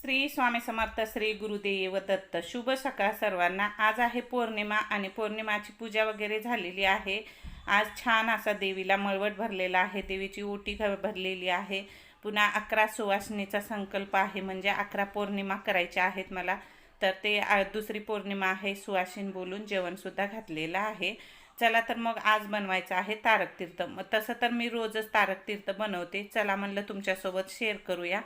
श्री स्वामी समर्थ श्री गुरुदेव दत्त. शुभ सकाळ सर्वांना. आज आहे पौर्णिमा आणि पौर्णिमाची पूजा वगैरे झालेली आहे. आज छान असा देवीला मळवट भरलेला आहे. देवीची ओटी घ- भरलेली आहे. पुन्हा अकरा सुवासिनीचा संकल्प आहे. म्हणजे अकरा पौर्णिमा करायच्या आहेत मला. तर ते दुसरी पौर्णिमा आहे. सुवासिन बोलून जेवणसुद्धा घातलेलं आहे. चला तर मग आज बनवायचं आहे तारक तीर्थ मग तसं तर मी रोजच तारक तीर्थ बनवते. चला म्हणलं तुमच्यासोबत शेअर करूया.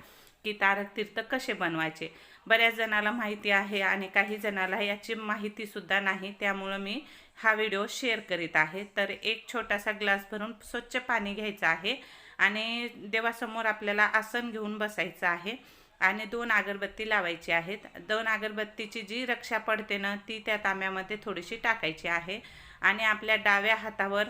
की तारक तीर्थ कसे बनवायचे? बऱ्याच जणाला माहिती आहे आणि काही जणाला याची माहितीसुद्धा नाही त्यामुळं मी हा व्हिडिओ शेअर करीत आहे. तर एक छोटासा ग्लास भरून स्वच्छ पाणी घ्यायचं आहे आणि देवासमोर आपल्याला आसन घेऊन बसायचं आहे आणि दोन अगरबत्ती लावायची आहेत. दोन अगरबत्तीची जी रक्षा पडते ना ती त्या तांब्यामध्ये थोडीशी टाकायची आहे आणि आपल्या डाव्या हातावर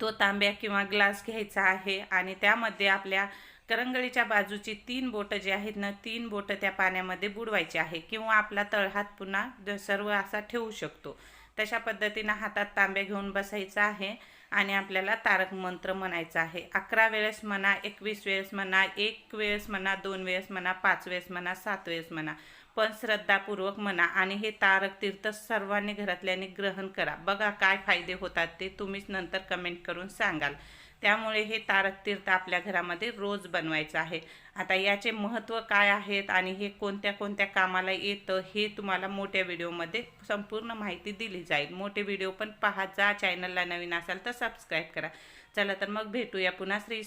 तो तांब्या किंवा ग्लास घ्यायचा आहे आणि त्यामध्ये आपल्या करंगळीच्या बाजूची तीन बोटं जी आहेत ना तीन बोटं त्या पाण्यामध्ये बुडवायची आहे किंवा आपला तळहात पुन्हा सर्व असा ठेवू शकतो. तशा पद्धतीनं हातात तांब्या घेऊन बसायचं आहे आणि आपल्याला तारक मंत्र म्हणायचा आहे. अकरा वेळेस म्हणा एकवीस वेळेस म्हणा एक वेळेस म्हणा दोन वेळेस म्हणा पाच वेळेस म्हणा सात वेळेस म्हणा पण श्रद्धापूर्वक म्हणा आणि हे तारक तीर्थ सर्वांनी घरातल्याने ग्रहण करा. बघा काय फायदे होतात ते तुम्हीच नंतर कमेंट करून सांगाल. त्यामुळे हे तारक तीर्थ आपल्या घरामध्ये रोज बनवायचं आहे. आता याचे महत्त्व काय आहेत आणि हे कोणत्या कोणत्या कामाला येतं हे तुम्हाला मोठ्या व्हिडिओमध्ये संपूर्ण माहिती दिली जाईल. मोठे व्हिडिओ पण पाहा. जा चॅनलला नवीन असाल तर सबस्क्राईब करा. चला तर मग भेटूया पुन्हा. श्री